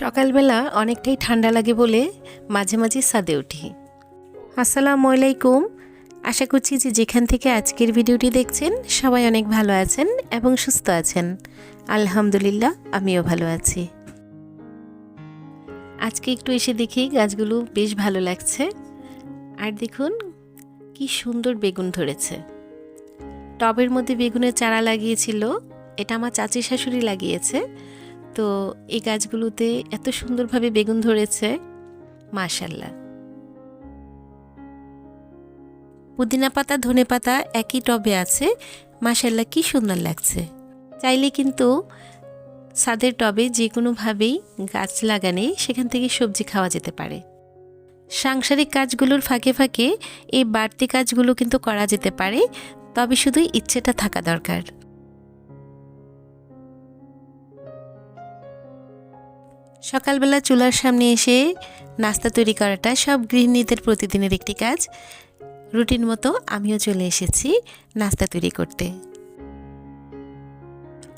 সকালবেলা অনেকটাই ঠান্ডা লাগে বলে মাঝে মাঝে সাদে উঠি। আসসালামু আলাইকুম। আশা করছি যে যেখান থেকে আজকের ভিডিওটি দেখছেন, সবাই অনেক ভালো আছেন এবং সুস্থ আছেন। আলহামদুলিল্লাহ, আমিও ভালো আছি। আজকে একটু এসে দেখি গাছগুলো বেশ ভালো লাগছে। আর দেখুন, কি সুন্দর বেগুন ধরেছে। টবের মধ্যে বেগুনের চারা লাগিয়েছিল, এটা আমার চাচি শাশুড়ি লাগিয়েছে। তো এই গাছগুলোতে এত সুন্দরভাবে বেগুন ধরেছে, মাশাল্লাহ। পুদিনা পাতা, ধনে পাতা একই টবে আছে, মাশাল্লাহ কি সুন্দর লাগছে। চাইলে কিন্তু ছাদের টবে যে কোনোভাবেই গাছ লাগানে সেখান থেকে সবজি খাওয়া যেতে পারে। সাংসারিক কাজগুলোর ফাঁকে ফাঁকে এই বাড়তি কাজগুলো কিন্তু করা যেতে পারে, তবে শুধু ইচ্ছেটা থাকা দরকার। সকালবেলা চুলার সামনে এসে নাস্তা তৈরি করাটা সব গৃহিণীদের প্রতিদিনের একটি কাজ। রুটিন মতো আমিও চলে এসেছি নাস্তা তৈরি করতে।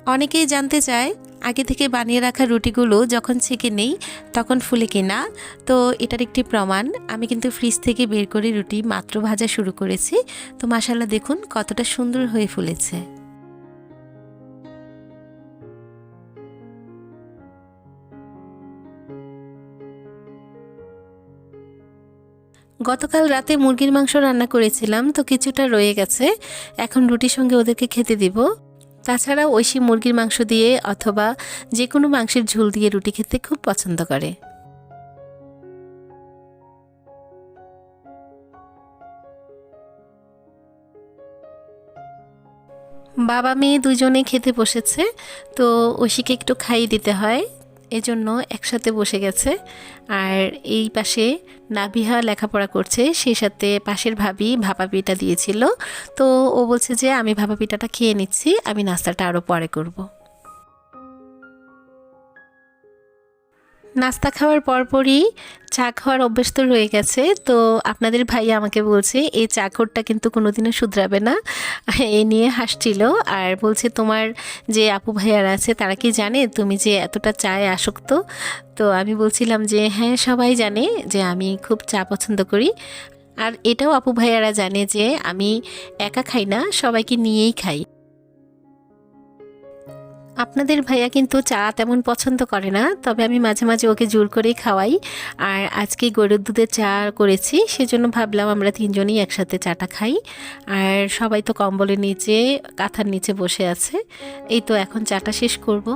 অনেকেই জানতে চায়, আগে থেকে বানিয়ে রাখা রুটিগুলো যখন ছেঁকে নেই তখন ফুলে কিনা? তো এটার একটি প্রমাণ, আমি কিন্তু ফ্রিজ থেকে বের করে রুটি মাত্র ভাজা শুরু করেছি। তো মাসাল্লাহ দেখুন কতটা সুন্দর হয়ে ফুলেছে। গতকাল রাতে মুরগির মাংস রান্না করেছিলাম, তো কিছুটা রয়ে গেছে। এখন রুটির সঙ্গে ওদেরকে খেতে দিব। তাছাড়া ঐশী মুরগির মাংস দিয়ে অথবা যে কোনো মাংসের ঝোল দিয়ে রুটি খেতে খুব পছন্দ করে। বাবা মেয়ে দুজনে খেতে বসেছে, তো ঐশীকে একটু খাইয়ে দিতে হয়। এজন্য একসাথে বসে গেছে আর এই পাশে নাভিহা লেখাপড়া করছে সেই সাথে পাশের ভাবি ভাপা পিঠা দিয়েছিল তো ও বলছে যে, আমি ভাপা পিঠাটা খেয়ে নিচ্ছি, আমি নাস্তাটা আরও পরে করব। নাস্তা খাওয়ার পরপরই চা খাওয়ার অভ্যেস তো রয়ে গেছে। তো আপনাদের ভাই আমাকে বলছে, এই চাকরটা কিন্তু কোনোদিনও শুধরাবে না। এ নিয়ে হাসছিল। আর বলছে, তোমার যে আপু ভাইয়ারা আছে, তারা কি জানে তুমি যে এতটা চায় আসক্ত? তো আমি বলছিলাম যে হ্যাঁ সবাই জানে যে আমি খুব চা পছন্দ করি। আর এটাও আপু ভাইয়ারা জানে যে, আমি একা খাই না, সবাইকে নিয়েই খাই। আপনাদের ভাইয়া কিন্তু চা তেমন পছন্দ করে না, তবে আমি মাঝে মাঝে ওকে জোর করেই খাওয়াই। আর আজকে গরুর দুধের চা করেছি, সেজন্য ভাবলাম আমরা তিনজনই একসাথে চাটা খাই। আর সবাই তো কম্বলের নিচে, কাঁথার নিচে বসে আছে। এই তো এখন চাটা শেষ করব।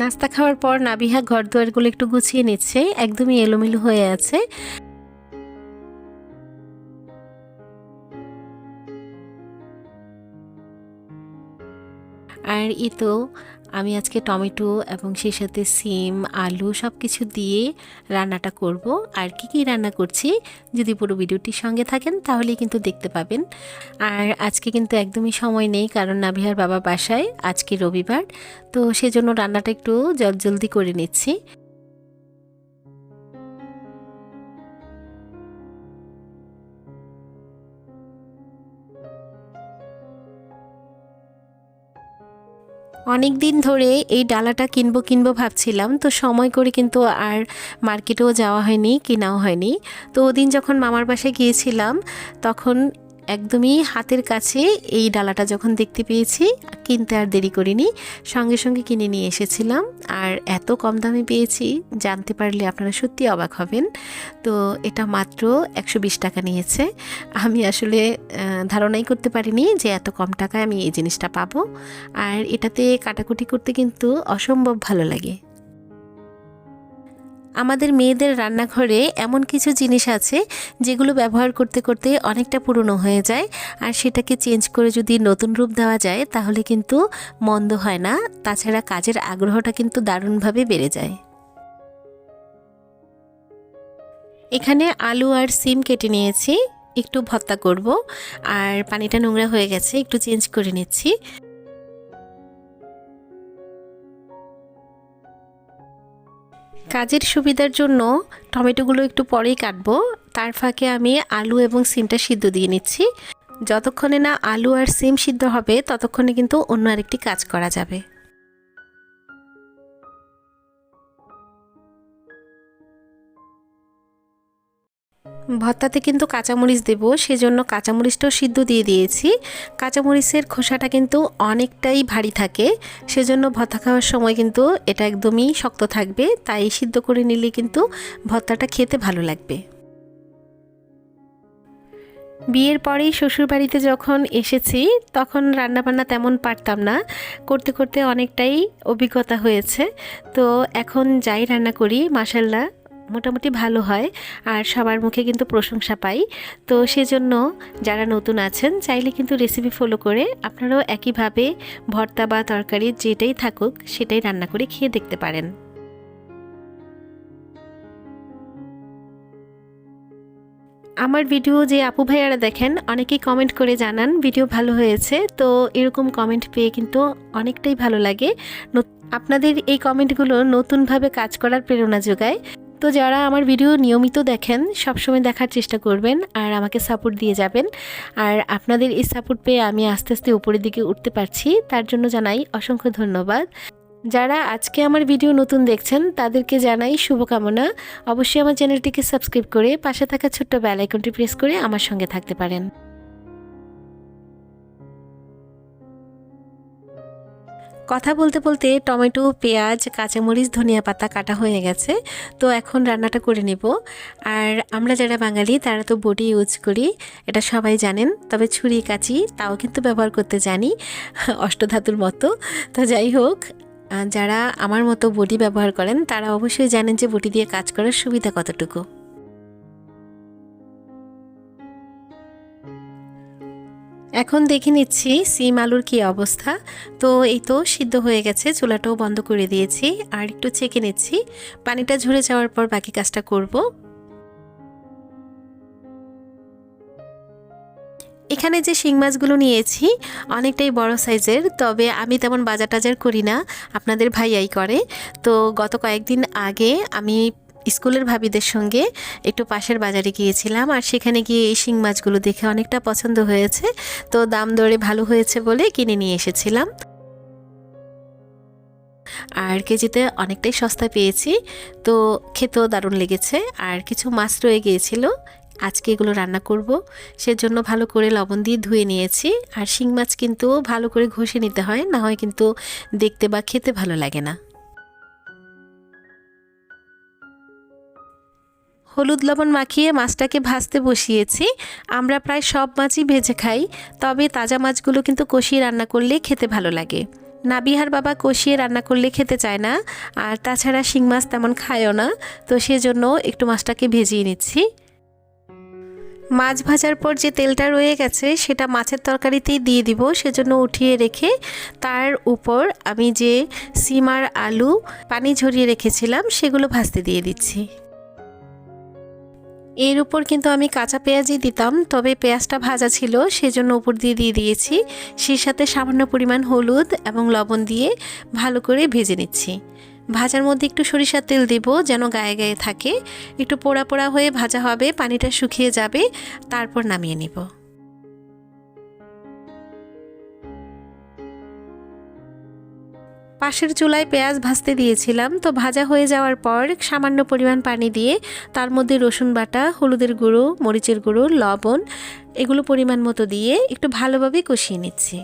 নাস্তা খাওয়ার পর নাবিহা ঘর দুয়ারগুলো একটু গুছিয়ে নিচ্ছে, একদমই এলোমেলো হয়ে আছে। আর এই তো, আমি আজকে টমেটো এবং সেই সাথে সিম, আলু সব কিছু দিয়ে রান্নাটা করব। আর কি কি রান্না করছি, যদি পুরো ভিডিওটির সঙ্গে থাকেন তাহলে কিন্তু দেখতে পাবেন। আর আজকে কিন্তু একদমই সময় নেই, কারণ নাভিহার বাবা বাসায় আজকে রবিবার। তো সেজন্য রান্নাটা একটু জল জলদি করে নিচ্ছি। অনেক দিন ধরে এই ডালাটা কিনবো কিনবো ভাবছিলাম, তো সময় করে কিন্তু আর মার্কেটেও যাওয়া হয়নি, কেনাও হয়নি। তো ওদিন যখন মামার বাসায় গিয়েছিলাম, তখন একদমই হাতের কাছে এই ডালাটা যখন দেখতে পেয়েছি, কিনতে আর দেরি করিনি। সঙ্গে সঙ্গে কিনে নিয়ে এসেছিলাম আর এত কম দামে পেয়েছি, জানতে পারলে আপনারা সত্যি অবাক হবেন। তো এটা মাত্র একশো বিশ টাকা নিয়েছে। আমি আসলে ধারণাই করতে পারিনি যে এত কম টাকায় আমি এই জিনিসটা পাবো। আর এটাতে কাটাকুটি করতে কিন্তু অসম্ভব ভালো লাগে। আমাদের মেয়েদের রান্নাঘরে এমন কিছু জিনিস আছে যেগুলো ব্যবহার করতে করতে অনেকটা পুরনো হয়ে যায়। আর সেটাকে চেঞ্জ করে যদি নতুন রূপ দেওয়া যায়, তাহলে কিন্তু মন্দ হয় না। তাছাড়া কাজের আগ্রহটা কিন্তু দারুণভাবে বেড়ে যায়। এখানে আলু আর সিম কেটে নিয়েছি। একটু ভত্তা করব। আর পানিটা নোংরা হয়ে গেছে, একটু চেঞ্জ করে নিচ্ছি। কাজের সুবিধার জন্য টমেটোগুলো একটু পরেই কাটবো। তার ফাঁকে আমি আলু এবং সিমটা সিদ্ধ দিয়ে নিচ্ছি। যতক্ষণে না আলু আর সিম সিদ্ধ হবে, ততক্ষণে কিন্তু অন্য আরেকটি কাজ করা যাবে। ভর্তাতে কিন্তু কাঁচামরিচ দেব, সেজন্য কাঁচামরিচটাও সিদ্ধ দিয়ে দিয়েছি। কাঁচামরিচের খোসাটা কিন্তু অনেকটাই ভারী থাকে, সেজন্য ভর্তা খাওয়ার সময় কিন্তু এটা একদমই শক্ত থাকবে, তাই সিদ্ধ করে নিলে কিন্তু ভর্তাটা খেতে ভালো লাগবে। বিয়ের পরেই শ্বশুরবাড়িতে যখন এসেছি, তখন রান্নাবান্না তেমন পারতাম না, করতে করতে অনেকটাই অভিজ্ঞতা হয়েছে। তো এখন যাই রান্না করি মাসাল্লাহ মোটামুটি ভালো হয় আর সবার মুখে কিন্তু প্রশংসা পাই। তো সেজন্য যারা নতুন আছেন, চাইলে কিন্তু রেসিপি ফলো করে আপনারাও একইভাবে ভর্তা বা তরকারি যেটাই থাকুক সেটাই রান্না করে খেয়ে দেখতে পারেন। আমার ভিডিও যে আপু ভাইয়ারা দেখেন, অনেকেই কমেন্ট করে জানান, ভিডিও ভালো হয়েছে। তো এরকম কমেন্ট পেয়ে কিন্তু অনেকটাই ভালো লাগে। আপনাদের এই কমেন্টগুলো নতুনভাবে কাজ করার প্রেরণা যোগায়। তো যারা আমার ভিডিও নিয়মিত দেখেন, সবসময় দেখার চেষ্টা করবেন আর আমাকে সাপোর্ট দিয়ে যাবেন। আর আপনাদের এই সাপোর্ট পেয়ে আমি আস্তে আস্তে উপরের দিকে উঠতে পারছি। তার জন্য জানাই অসংখ্য ধন্যবাদ। যারা আজকে আমার ভিডিও নতুন দেখছেন, তাদেরকে জানাই শুভকামনা। অবশ্যই আমার চ্যানেলটিকে সাবস্ক্রাইব করে পাশে থাকা ছোট্ট বেল আইকনটি প্রেস করে আমার সঙ্গে থাকতে পারেন। কথা বলতে বলতে টমেটো, পেঁয়াজ, কাঁচামরিচ, ধনিয়া পাতা কাটা হয়ে গেছে। তো এখন রান্নাটা করে নেব। আর আমরা যারা বাঙালি, তারা তো বডি ইউজ করি, এটা সবাই জানেন। তবে ছুরি, কাচি, তাও কিন্তু ব্যবহার করতে জানি, অষ্টধাতুর মতো। তো যাই হোক যারা আমার মতো বডি ব্যবহার করেন, তারা অবশ্যই জানেন যে বডি দিয়ে কাজ করার সুবিধা কতটুকু। এখন দেখে নিচ্ছি সিম আলুর কী অবস্থা। তো এই তো সিদ্ধ হয়ে গেছে, চুলাটাও বন্ধ করে দিয়েছি। আর একটু চেকে নিচ্ছি, পানিটা ঝরে যাওয়ার পর বাকি কাজটা করব। এখানে যে শিং মাছগুলো নিয়েছি, অনেকটাই বড় সাইজের, তবে আমি তেমন বাজার টাজার করি না, আপনাদের ভাইয়াই করে। তো গত কয়েকদিন আগে আমি স্কুলের ভাবিদের সঙ্গে একটু পাশের বাজারে গিয়েছিলাম আর সেখানে গিয়ে এই শিং মাছগুলো দেখে অনেকটা পছন্দ হয়েছে। তো দাম দরে ভালো হয়েছে বলে কিনে নিয়ে এসেছিলাম। আর কেজিতে অনেকটাই সস্তা পেয়েছি। তো খেতেও দারুণ লেগেছে। আর কিছু মাছ রয়ে গিয়েছিল। আজকে এগুলো রান্না করব। সেজন্য ভালো করে লবণ দিয়ে ধুয়ে নিয়েছি। আর শিং মাছ কিন্তু ভালো করে ঘষে নিতে হয়, না হয় কিন্তু দেখতে বা খেতে ভালো লাগে না। হলুদ লবণ মাখিয়ে মাছটাকে ভাজতে বসিয়েছি। আমরা প্রায় সব মাছই ভেজে খাই, তবে তাজা মাছগুলো কিন্তু কষিয়ে রান্না করলে খেতে ভালো লাগে। নাবিহার বাবা কষিয়ে রান্না করলে খেতে চায় না, আর তাছাড়া শিং মাছ তেমন খায়ও না, তো সেজন্য একটু মাছটাকে ভেজিয়ে নিচ্ছি। মাছ ভাজার পর যে তেলটা রয়ে গেছে, সেটা মাছের তরকারিতেই দিয়ে দিব, সেজন্য উঠিয়ে রেখে তার উপর আমি যে সিমার আলু পানি ঝরিয়ে রেখেছিলাম, সেগুলো ভাজতে দিয়ে দিচ্ছি। এর উপর কিন্তু আমি কাঁচা পেঁয়াজই দিতাম, তবে পেঁয়াজটা ভাজা ছিল, সেজন্য উপর দিয়ে দিয়ে দিয়েছি। সেই সাথে সামান্য পরিমাণ হলুদ এবং লবণ দিয়ে ভালো করে ভেজে নিচ্ছি। ভাজার মধ্যে একটু সরিষার তেল দেব যেন গায়ে গায়ে থাকে। একটু পোড়া পোড়া হয়ে ভাজা হবে, পানিটা শুকিয়ে যাবে, তারপর নামিয়ে নিব। পাশের চুলায় পেঁয়াজ ভাজতে দিয়েছিলাম, তো ভাজা হয়ে যাওয়ার পর সামান্য পরিমাণ পানি দিয়ে তার মধ্যে রসুন বাটা, হলুদের গুঁড়ো, মরিচের গুঁড়ো, লবণ এগুলো পরিমাণ মতো দিয়ে একটু ভালোভাবে কষিয়ে নিচ্ছি।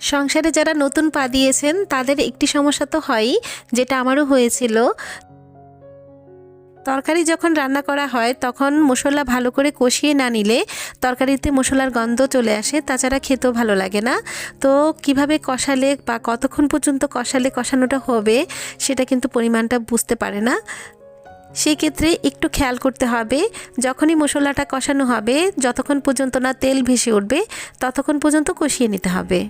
সংসারে যারা নতুন পা দিয়েছেন, তাদের একটি সমস্যা তো হয়ই, যেটা আমারও হয়েছিল। তরকারি যখন রান্না করা হয়, তখন মশলা ভালো করে কষিয়ে না নিলে তরকারিতে মশলার গন্ধ চলে আসে, তাছাড়া খেতেও ভালো লাগে না। তো কীভাবে কষালে বা কতক্ষণ পর্যন্ত কষালে কষানোটা হবে, সেটা কিন্তু পরিমাণটা বুঝতে পারে না। সেই ক্ষেত্রে একটু খেয়াল করতে হবে, যখনই মশলাটা কষানো হবে, যতক্ষণ পর্যন্ত না তেল ভেসে উঠবে, ততক্ষণ পর্যন্ত কষিয়ে নিতে হবে।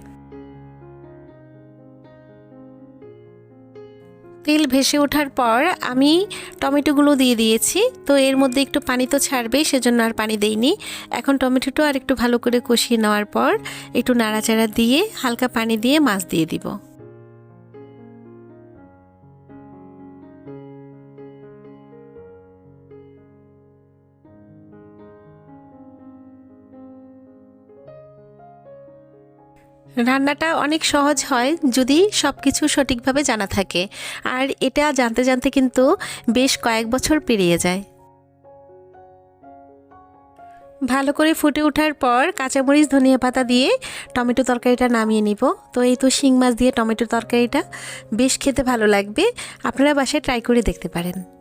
তেল ভেসে ওঠার পর আমি টমেটোগুলো দিয়ে দিয়েছি। তো এর মধ্যে একটু পানি তো ছাড়বে, সেজন্য আর পানি দেইনি। এখন টমেটোটা আর একটু ভালো করে কষিয়ে নেওয়ার পর একটু নাড়াচাড়া দিয়ে হালকা পানি দিয়ে মাছ দিয়ে দিব। রান্নাটা অনেক সহজ হয় যদি সব কিছু সঠিকভাবে জানা থাকে। আর এটা জানতে জানতে কিন্তু বেশ কয়েক বছর পেরিয়ে যায়। ভালো করে ফুটে ওঠার পর কাঁচামরিচ, ধনিয়া পাতা দিয়ে টমেটো তরকারিটা নামিয়ে নিব। তো এই তো শিং মাছ দিয়ে টমেটো তরকারিটা, বেশ খেতে ভালো লাগবে। আপনারা বাসায় ট্রাই করে দেখতে পারেন।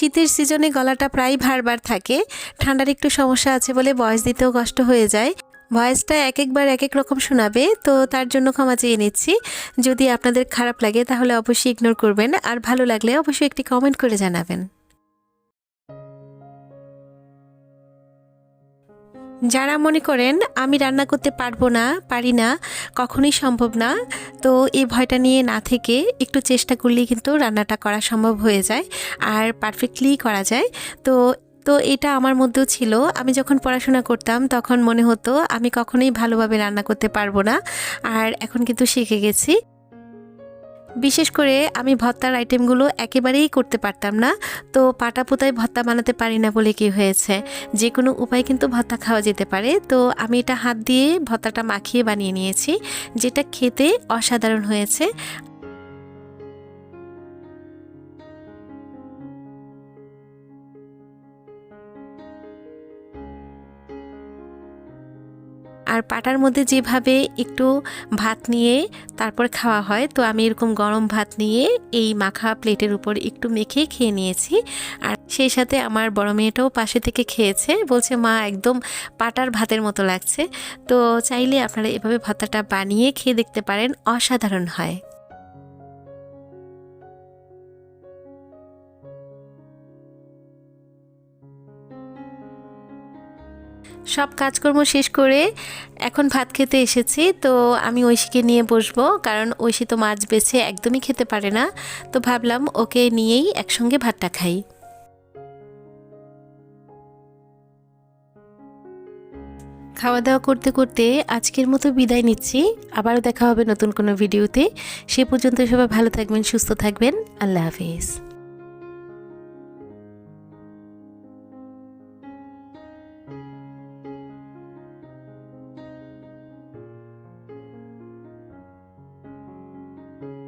শীতের সিজনে গলাটা প্রায় ভারবার থাকে। ঠান্ডার একটু সমস্যা আছে বলে বয়স দিতেও কষ্ট হয়ে যায়। ভয়েসটা এক একবার এক এক রকম শোনাবে, তো তার জন্য ক্ষমা চেয়ে নিচ্ছি। যদি আপনাদের খারাপ লাগে তাহলে অবশ্যই ইগনোর করবেন, আর ভালো লাগলে অবশ্যই একটি কমেন্ট করে জানাবেন। যারা মনে করেন, আমি রান্না করতে পারব না, পারি না, কখনোই সম্ভব না, তো এই ভয়টা নিয়ে না থেকে একটু চেষ্টা করলেই কিন্তু রান্নাটা করা সম্ভব হয়ে যায় আর পারফেক্টলি করা যায়। তো তো এটা আমার মধ্যেও ছিল। আমি যখন পড়াশোনা করতাম, তখন মনে হতো, আমি কখনোই ভালোভাবে রান্না করতে পারব না। আর এখন কিন্তু শিখে গেছি। বিশেষ করে আমি ভর্তার আইটেমগুলো একেবারেই করতে পারতাম না, তো পাটা পোতায় ভর্তা বানাতে পারি না বলে কি হয়েছে? যে কোনো উপায় কিন্তু ভর্তা খাওয়া যেতে পারে, তো আমি এটা হাত দিয়ে ভর্তাটা মাখিয়ে বানিয়ে নিয়েছি, যেটা খেতে অসাধারণ হয়েছে। আর পাটার মধ্যে যেভাবে একটু ভাত নিয়ে তারপর খাওয়া হয়, তো আমি এরকম গরম ভাত নিয়ে এই মাখা প্লেটের উপর একটু মেখে খেয়ে নিয়েছি। আর সেই সাথে আমার বড় মেয়েটাও পাশে থেকে খেয়েছে, বলছে, মা, একদম পাটার ভাতের মতো লাগছে। তো চাইলে আপনারা এভাবে ভাতাটা বানিয়ে খেয়ে দেখতে পারেন, অসাধারণ হয়। সব কাজকর্ম শেষ করে এখন ভাত খেতে এসেছি, তো আমি ঐশীকে নিয়ে বসবো, কারণ ঐশী তো মাছ বেছে একদমই খেতে পারে না। তো ভাবলাম ওকে নিয়েই একসঙ্গে ভাতটা খাই। খাওয়া দাওয়া করতে করতে আজকের মতো বিদায় নিচ্ছি। আবারও দেখা হবে নতুন কোনো ভিডিওতে। সে পর্যন্ত সবাই ভালো থাকবেন, সুস্থ থাকবেন। আল্লাহ হাফিজ।